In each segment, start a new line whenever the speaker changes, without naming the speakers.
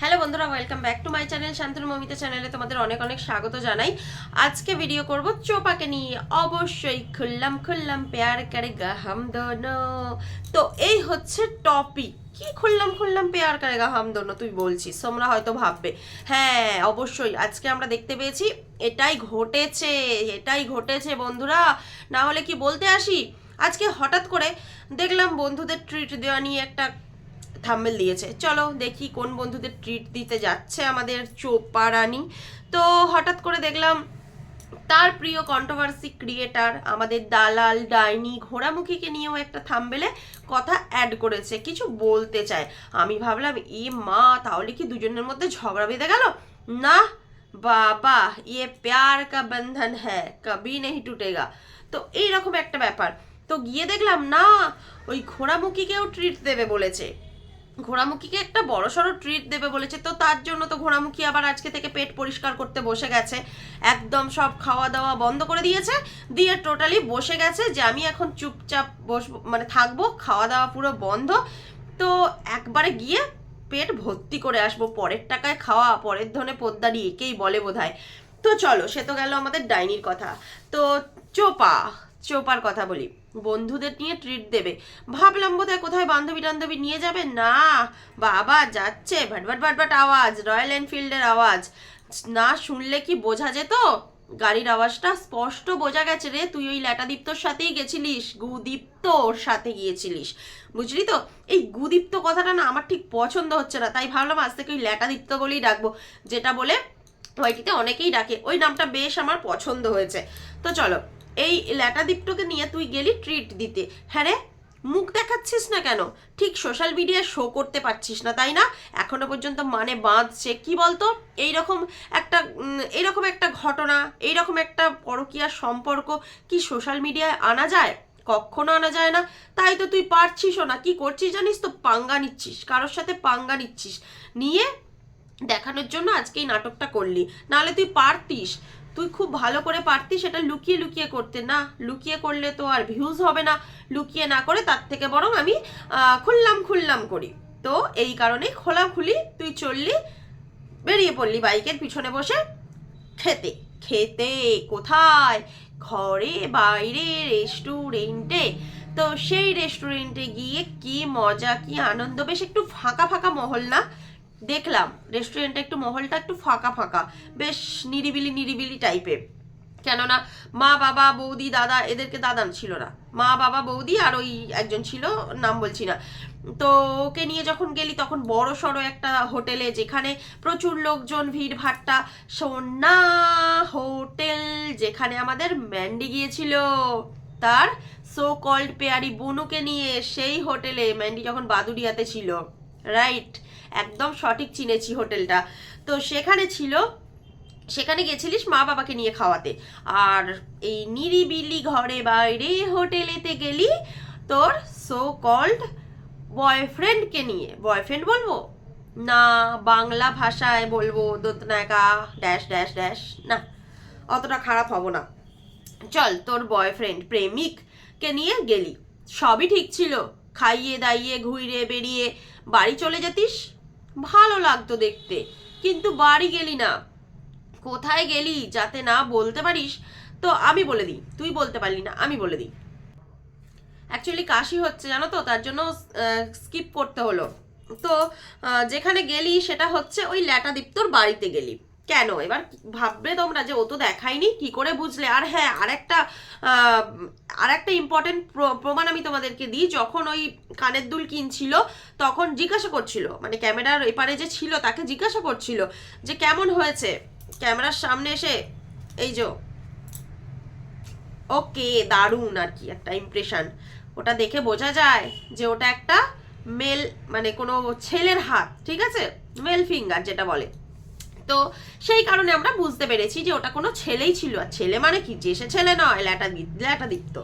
Hello বন্ধুরা welcome back to my channel Shantanu Mamita চ্যানেলে তোমাদের অনেক অনেক স্বাগত জানাই। আজকে ভিডিও করব চোপাকে নিয়ে। অবশ্যই খুললাম খুললাম পেয়ার করেগা হাম দোনো। তো এই হচ্ছে টপিক কি খুললাম খুললাম পেয়ার করেগা হাম দোনো, তুই বলছিস, তোমরা হয়তো ভাববে। হ্যাঁ অবশ্যই। আজকে আমরা দেখতে পেয়েছি, এটাই ঘটেছে এটাই ঘটেছে বন্ধুরা। না হলে কি বলতে আসি? আজকে হঠাৎ করে দেখলাম বন্ধুদের ট্রিট দেওয়া নিয়ে একটা থাম্বেল দিয়েছে। চলো দেখি কোন বন্ধুদের ট্রিট দিতে যাচ্ছে আমাদের চোপা রানী। তো হঠাৎ করে দেখলাম তার প্রিয় কন্ট্রোভার্সি ক্রিয়েটার আমাদের দালাল, ডাইনি, ঘোড়ামুখীকে নিয়েও একটা থাম্বেলে কথা অ্যাড করেছে, কিছু বলতে চায়। আমি ভাবলাম, এ মা, তাহলে কি দুজনের মধ্যে ঝগড়া বেঁধে গেল? না, বাবা ইয়ে প্যার কা বন্ধন হ্যাঁ কবি নেই টুটেগা। তো এইরকম একটা ব্যাপার। তো গিয়ে দেখলাম, না, ওই ঘোড়ামুখীকেও ট্রিট দেবে বলেছে। ঘোড়ামুখীকে একটা বড় সড়ো ট্রিট দেবে বলেছে। তো তার জন্য তো ঘোড়ামুখী আবার আজকে থেকে পেট পরিষ্কার করতে বসে গেছে। একদম সব খাওয়া দাওয়া বন্ধ করে দিয়েছে, দিয়ে টোটালি বসে গেছে যে আমি এখন চুপচাপ বস মানে থাকব খাওয়া দাওয়া পুরো বন্ধ। তো একবারে গিয়ে পেট ভর্তি করে আসব। পরের টাকায় খাওয়া, পরের ধনে পোদ্দারি একেই বলে বোধহয়। তো চলো, সে তো গেল আমাদের ডাইনির কথা। তো চোপা, চোপার কথা বলি। বন্ধুদের নিয়ে ট্রিট দেবে। ভাবলাম বোধহয় কোথায় বান্ধবী টান্ধবী নিয়ে যাবে? না, বাবা যাচ্ছে। ভাটভাট ভাটভাট আওয়াজ, রয়্যাল এনফিল্ডের আওয়াজ। না শুনলে কি বোঝা যেত? গাড়ির আওয়াজটা স্পষ্ট বোঝা গেছে রে। তুই ওই ল্যাটাদীপ্তর সাথেই গেছিলিস গুদীপ্তর সাথে গিয়েছিলিস। বুঝলি তো? এই গুদীপ্ত কথাটা না আমার ঠিক পছন্দ হচ্ছে না। তাই ভাবলাম আজ থেকে ওই ল্যাটাদীপ্ত বলেই ডাকবো। যেটা বলে ওইটিতে অনেকেই ডাকে। ওই নামটা বেশ আমার পছন্দ হয়েছে। তো চলো এই ল্যাটাদীপ্তকে নিয়ে তুই গেলি ট্রিট দিতে। হ্যাঁ রে? মুখ দেখাচ্ছিস না কেন? ঠিক সোশ্যাল মিডিয়ায় শো করতে পারছিস না, তাই না? এখনও পর্যন্ত মানে বাঁধছে। কি বলতো? এইরকম একটা এইরকম একটা ঘটনা, এইরকম একটা পরকীয়ার সম্পর্ক কি সোশ্যাল মিডিয়ায় আনা যায়? কখনো আনা যায় না। তাই তো তুই পারছিসও না। কি করছিস জানিস তো? পাঙ্গা নিচ্ছিস। কারোর সাথে পাঙ্গা নিচ্ছিস। নিয়ে দেখানোর জন্য আজকে এই নাটকটা করলি। নাহলে তুই পারতিস। তুই খুব ভালো করে পারতিস সেটা লুকিয়ে লুকিয়ে করতে। না, লুকিয়ে করলে তো আর ভিউজ হবে না। লুকিয়ে না করে তার থেকে বরং আমি খুললাম খুললাম করি। তো এই কারণে খোলাখুলি তুই চললি, বেরিয়ে পড়লি বাইকের পিছনে বসে খেতে। খেতে কোথায়? ঘরে, বাইরে, রেস্টুরেন্টে। তো সেই রেস্টুরেন্টে গিয়ে কি মজা, কি আনন্দ, বেশ একটু ফাঁকা ফাঁকা মহল না? দেখলাম রেস্টুরেন্টটা একটু মহলটা একটু ফাঁকা ফাঁকা, বেশ নিরিবিলি নিরিবিলি টাইপের কেননা মা, বাবা, বৌদি, দাদা এদেরকে দাদা ছিল না। মা, বাবা, বৌদি আর ওই একজন ছিল, নাম বলছি না। তো ওকে নিয়ে যখন গেলি তখন বড় সড়ো একটা হোটেলে যেখানে প্রচুর লোকজন, ভিড় ভাট্টা, সোনা হোটেল যেখানে আমাদের ম্যান্ডি গিয়েছিল। তার সো কল্ড পেয়ারি বুনুকে নিয়ে সেই হোটেলে ম্যান্ডি যখন বাদুড়িয়াতে ছিল। রাইট একদম সঠিক চিনেছি হোটেলটা। তো সেখানে ছিল, সেখানে গেছিলিস মা বাবাকে নিয়ে খাওয়াতে। আর এই নিরিবিলি ঘরে বাইরে হোটেলেতে গেলি তোর সো কল্ড বয়ফ্রেন্ডকে নিয়ে। বয়ফ্রেন্ড বলব? না, বাংলা ভাষায় বলব দোতনাকা ড্যাশ ড্যাশ ড্যাশ না, অতটা খারাপ হব না। চল, তোর বয়ফ্রেন্ড প্রেমিককে নিয়ে গেলি। সবই ঠিক ছিল। খাইয়ে দাইয়ে ঘুরে বেরিয়ে বাড়ি চলে যেতিস। ভালো লাগতো দেখতে। কিন্তু বাড়ি গেলি না। কোথায় গেলি যাতে না বলতে পারিস, তো আমি বলে দিই। তুই বলতে পারলি না, আমি বলে দিই। অ্যাকচুয়ালি কাশি হচ্ছে, জানো তো? তার জন্য স্কিপ করতে হলো। তো যেখানে গেলি সেটা হচ্ছে ওই ল্যাটাদীপ্তর বাড়িতে গেলি। কেন? এবার ভাববে তোমরা যে ও তো দেখায়নি, কি করে বুঝলে? আর হ্যাঁ আরেকটা আরেকটা ইম্পর্টেন্ট প্রমাণ আমি তোমাদেরকে দিই। যখন ওই কানের দুল কিনছিল, তখন জিজ্ঞাসা করছিল মানে ক্যামেরার এপারে যে ছিল, তাকে জিজ্ঞাসা করছিল যে কেমন হয়েছে? ক্যামেরার সামনে এসে, এই যে ওকে, দারুণ আর কি একটা ইমপ্রেশন ওটা দেখে বোঝা যায় যে ওটা একটা মেল মানে কোনো ছেলের হাত, ঠিক আছে? মেল ফিঙ্গার যেটা বলে। তো সেই কারণে আমরা বুঝতে পেরেছি যে ওটা কোনো ছেলেই ছিল। আর ছেলে মানে কি? যে সে ছেলে নয় ল্যাটা ল্যাটা দীপ্ত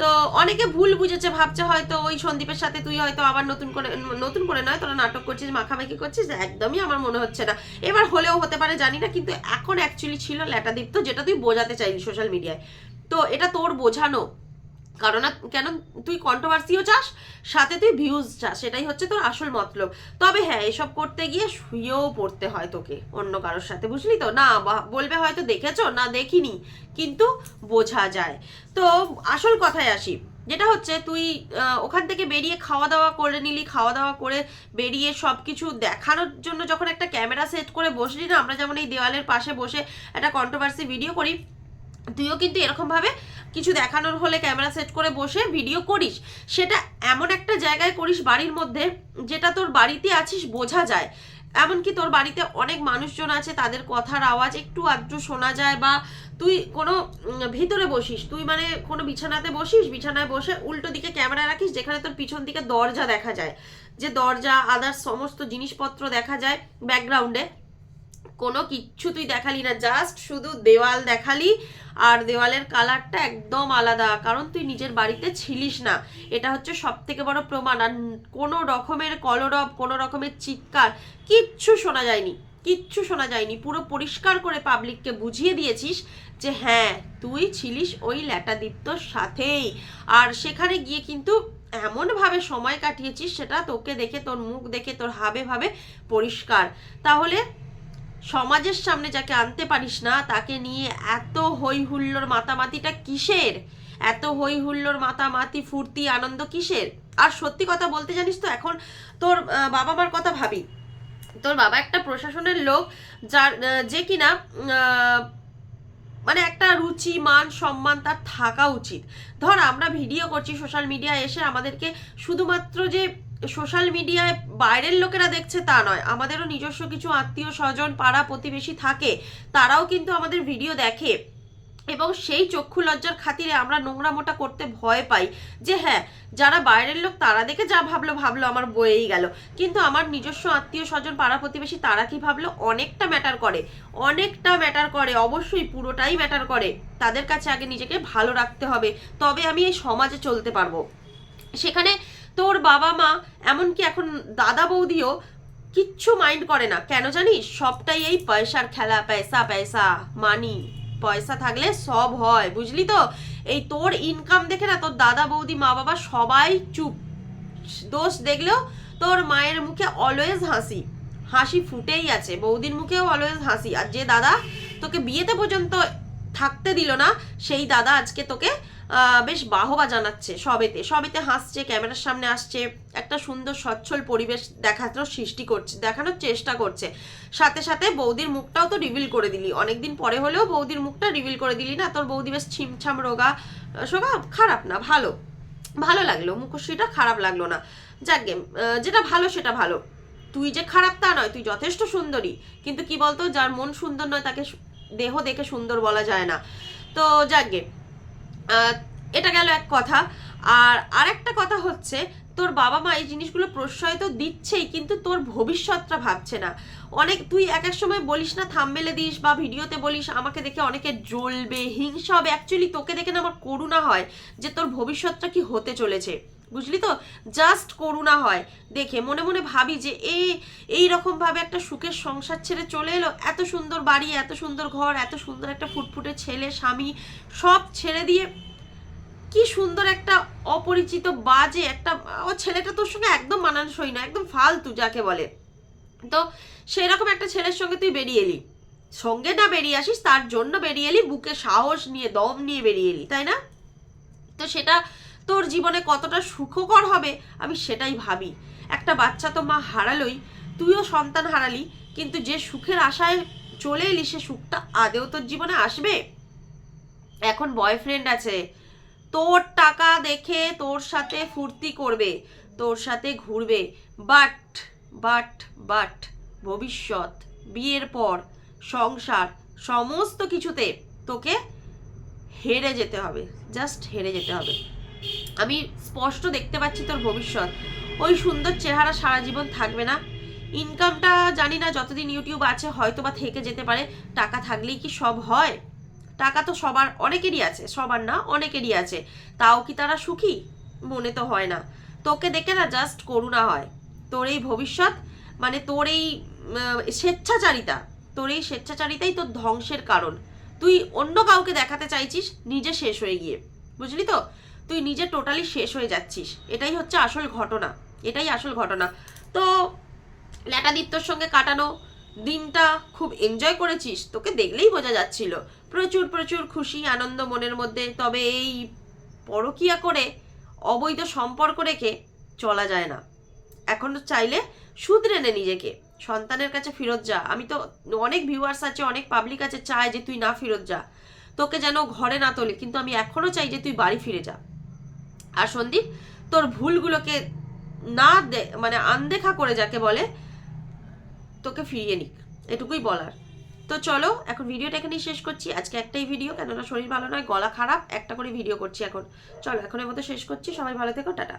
তো অনেকে ভুল বুঝেছে, ভাবছে হয়তো ওই সন্দীপের সাথে তুই হয়তো আবার নতুন করে নতুন করে নয়, তোরা নাটক করছিস, মাখামাখি করছিস, একদমই আমার মনে হচ্ছে না। এবার হলেও হতে পারে, জানি না, কিন্তু এখন অ্যাকচুয়ালি ছিল ল্যাটা ল্যাটাদীপ্ত যেটা তুই বোঝাতে চাইলি সোশ্যাল মিডিয়ায় তো এটা তোর বোঝানো কারণ কেন তুই কন্ট্রোভার্সিও চাস, সাথে তুই ভিউজ চাস, সেটাই হচ্ছে তোর আসল মতলব। তবে হ্যাঁ এসব করতে গিয়ে শুয়েও পড়তে হয় তোকে, অন্য কারোর সাথে, বুঝলি তো? না বলবে হয়তো দেখেছ, না দেখিনি, কিন্তু বোঝা যায়। তো আসল কথায় আসি, যেটা হচ্ছে তুই ওখান থেকে বেরিয়ে খাওয়া দাওয়া করে নিলি খাওয়া দাওয়া করে বেরিয়ে সব কিছু দেখানোর জন্য যখন একটা ক্যামেরা সেট করে বসলি না, আমরা যেমন এই দেওয়ালের পাশে বসে একটা কন্ট্রোভার্সি ভিডিও করি, তুইও কিন্তু এরকমভাবে কিছু দেখানোর হলে ক্যামেরা সেট করে বসে ভিডিও করিস। সেটা এমন একটা জায়গায় করিস বাড়ির মধ্যে যেটা তোর বাড়িতে আছিস বোঝা যায়। এমনকি তোর বাড়িতে অনেক মানুষজন আছে, তাদের কথার আওয়াজ একটু আধটু শোনা যায় বা তুই কোনো ভিতরে বসিস, তুই মানে কোনো বিছানাতে বসিস, বিছানায় বসে উল্টো দিকে ক্যামেরা রাখিস যেখানে তোর পিছন দিকে দরজা দেখা যায়। যে দরজা আদার্স সমস্ত জিনিসপত্র দেখা যায় ব্যাকগ্রাউন্ডে কোনো কিচ্ছু তুই দেখালি না জাস্ট শুধু দেওয়াল দেখালি আর দেওয়ালের কালারটা একদম আলাদা, কারণ তুই নিজের বাড়িতে ছিলিস না। এটা হচ্ছে সব থেকে বড় প্রমাণ। আর কোনো রকমের কলরব, কোনো রকমের চিৎকার, কিচ্ছু শোনা যায়নি, কিচ্ছু শোনা যায়নি। পুরো পরিষ্কার করে পাবলিককে বুঝিয়ে দিয়েছিস যে হ্যাঁ তুই ছিলিস ওই ল্যাটাদীপ্তর সাথেই। আর সেখানে গিয়ে কিন্তু এমনভাবে সময় কাটিয়েছিস, সেটা তোকে দেখে, তোর মুখ দেখে, তোর হাবে ভাবে পরিষ্কার। তাহলে সমাজের সামনে যাকে আনতে পারিস না, তাকে নিয়ে এত হই হুল্লোর মাতামাতিটা কিসের? এত হই হুল্লোর মাতামাতি, ফুর্তি, আনন্দ কিসের? আর সত্যি কথা বলতে জানিস তো, এখন তোর বাবা মার কথা ভাবি। তোর বাবা একটা প্রশাসনের লোক, যার যে কিনা মানে একটা রুচি, মান, সম্মান তার থাকা উচিত। ধর আমরা ভিডিও করছি সোশ্যাল মিডিয়ায় এসে আমাদেরকে শুধুমাত্র যে সোশ্যাল মিডিয়ায় বাইরের লোকেরা দেখছে তা নয়। আমাদেরও নিজস্ব কিছু আত্মীয় স্বজন, পাড়া প্রতিবেশী থাকে, তারাও কিন্তু আমাদের ভিডিও দেখে। এবং সেই চক্ষু লজ্জার খাতিরে আমরা নোংরা মোটা করতে ভয় পাই যে হ্যাঁ যারা বাইরের লোক, তারা দেখে যা ভাবলো ভাবলো, আমার বয়েই গেল। কিন্তু আমার নিজস্ব আত্মীয় স্বজন, পাড়া প্রতিবেশী, তারা কি ভাবলো? অনেকটা ম্যাটার করে। অনেকটা ম্যাটার করে, অবশ্যই পুরোটাই ম্যাটার করে। তাদের কাছে আগে নিজেকে ভালো রাখতে হবে। তবে আমি এই সমাজে চলতে পারব। সেখানে তোর বাবা মা, এমনকি এখন দাদা বৌদিও কিচ্ছু মাইন্ড করে না। কেন জানিস? সবটাই এই পয়সার খেলা, পয়সা পয়সা মানি পয়সা থাকলে সব হয়, বুঝলি তো? এই তোর ইনকাম দেখে না, তোর দাদা বৌদি, মা বাবা সবাই চুপ। দোষ দেখলেও তোর মায়ের মুখে অলওয়েজ হাসি। হাসি ফুটেই আছে, বৌদির মুখেও অলওয়েজ হাসি। আর যে দাদা তোকে বিয়েতে পর্যন্ত থাকতে দিল না, সেই দাদা আজকে তোকে বেশ বাহবা জানাচ্ছে সবেতে। সবেতে হাসছে ক্যামেরার সামনে আসছে একটা সুন্দর সচ্ছল পরিবেশ দেখানোর সৃষ্টি করছে দেখানোর চেষ্টা করছে। সাথে সাথে বৌদির মুখটাও তো রিভিল করে দিলি। অনেকদিন পরে হলেও বৌদির মুখটা রিভিল করে দিলি না? তোর বৌদি বেশ ছিমছাম রোগা। সোগা খারাপ না ভালো। ভালো লাগল মুখশ্রীটা খারাপ লাগল না। আহ, যেটা ভালো সেটা ভালো। তুই যে খারাপ তা নয় তুই যথেষ্ট সুন্দরী। কিন্তু কি বলতো যার মন সুন্দর নয় তাকে দেহ দেখে সুন্দর বলা যায় না। তো আহ, এটা গেল এক কথা। আর আরেকটা কথা হচ্ছে, তোর বাবা মা এই জিনিসগুলো প্রশ্রয় তো দিচ্ছেই, কিন্তু তোর ভবিষ্যৎটা ভাবছে না। অনেক, তুই এক এক সময় বলিস না থামবেলে দিস বা ভিডিওতে বলিস, আমাকে দেখে অনেকে জ্বলবে, হিংসা হবে। অ্যাকচুয়ালি তোকে দেখে না আমার করুণা হয় যে তোর ভবিষ্যৎটা কি হতে চলেছে। বুঝলি তো? জাস্ট করুণা হয়। দেখে মনে মনে ভাবি যে এই এই রকম ভাবে একটা সুখের সংসার ছেড়ে চলে এলো। এত সুন্দর বাড়ি, এত সুন্দর ঘর, এত সুন্দর একটা ফুটফুটে ছেলে, স্বামী সব ছেড়ে দিয়ে কি সুন্দর একটা অপরিচিত বাজে একটা, ও ছেলেটা তোর সঙ্গে একদম মানানসই না, একদম ফালতু যাকে বলে। তো সেই রকম একটা ছেলের সঙ্গে তুই বেরিয়ে এলি। সঙ্গে না বেরিয়ে আসিস, তার জন্য বেরিয়ে এলি, বুকে সাহস নিয়ে, দম নিয়ে বেরিয়ে এলি, তাই না? তো সেটা তোর জীবনে কতটা সুখকর হবে আমি সেটাই ভাবি। একটা বাচ্চা তো মা হারালোই, তুইও সন্তান হারালি, কিন্তু যে সুখের আশায় চলে এলি সে সুখটা আদেও তোর জীবনে আসবে? এখন বয়ফ্রেন্ড আছে, তোর টাকা দেখে তোর সাথে ফুর্তি করবে, তোর সাথে ঘুরবে বাট বাট বাট ভবিষ্যৎ, বিয়ের পর, সংসার, সমস্ত কিছুতে তোকে হেরে যেতে হবে জাস্ট হেরে যেতে হবে। আমি স্পষ্ট দেখতে পাচ্ছি তোর ভবিষ্যৎ। ওই সুন্দর চেহারা সারা জীবন থাকবে না। ইনকামটা জানি না যতদিন ইউটিউব আছে হয়তো বা থেকে যেতে পারে। টাকা থাকলেই কি সব হয়? টাকা তো সবার, অনেকেরই আছে। সবার না, অনেকেরই আছে। তাও কি তারা সুখী? মনে তো হয় না। তোকে দেখে না জাস্ট করুণা হয়। তোর এই ভবিষ্যৎ মানে তোর এই স্বেচ্ছাচারিতা, তোর এই স্বেচ্ছাচারিতাই তোর ধ্বংসের কারণ। তুই অন্য কাউকে দেখাতে চাইছিস, নিজে শেষ হয়ে গিয়ে। বুঝলি তো? তুই নিজে টোটালি শেষ হয়ে যাচ্ছিস। এটাই হচ্ছে আসল ঘটনা। এটাই আসল ঘটনা। তো ল্যাটাদিত্যর সঙ্গে কাটানো দিনটা খুব এনজয় করেছিস? তোকে দেখলেই বোঝা যাচ্ছিল। প্রচুর প্রচুর খুশি, আনন্দ মনের মধ্যে। তবে এই পরকিয়া করে অবৈধ সম্পর্ক রেখে চলা যায় না। এখন চাইলে শুধরে নে নিজেকে। সন্তানের কাছে ফেরত যা। আমি তো অনেক ভিউয়ার্স আছে, অনেক পাবলিক আছে, চায় যে তুই না ফেরত যা। তোকে যেন ঘরে না তোলে। কিন্তু আমি এখনও চাই যে তুই বাড়ি ফিরে যা। আর সন্দীপ, তোর ভুলগুলোকে না দে মানে আনদেখা করে যাকে বলে, তোকে ফিরিয়ে নিক। এটুকুই বলার। তো চলো, এখন ভিডিওটা এখানেই শেষ করছি। আজকে একটাই ভিডিও, কেননা শরীর ভালো নয়, গলা খারাপ, একটা করে ভিডিও করছি এখন। চলো, এখনের মতো শেষ করছি। সবাই ভালো থেকো, টাটা।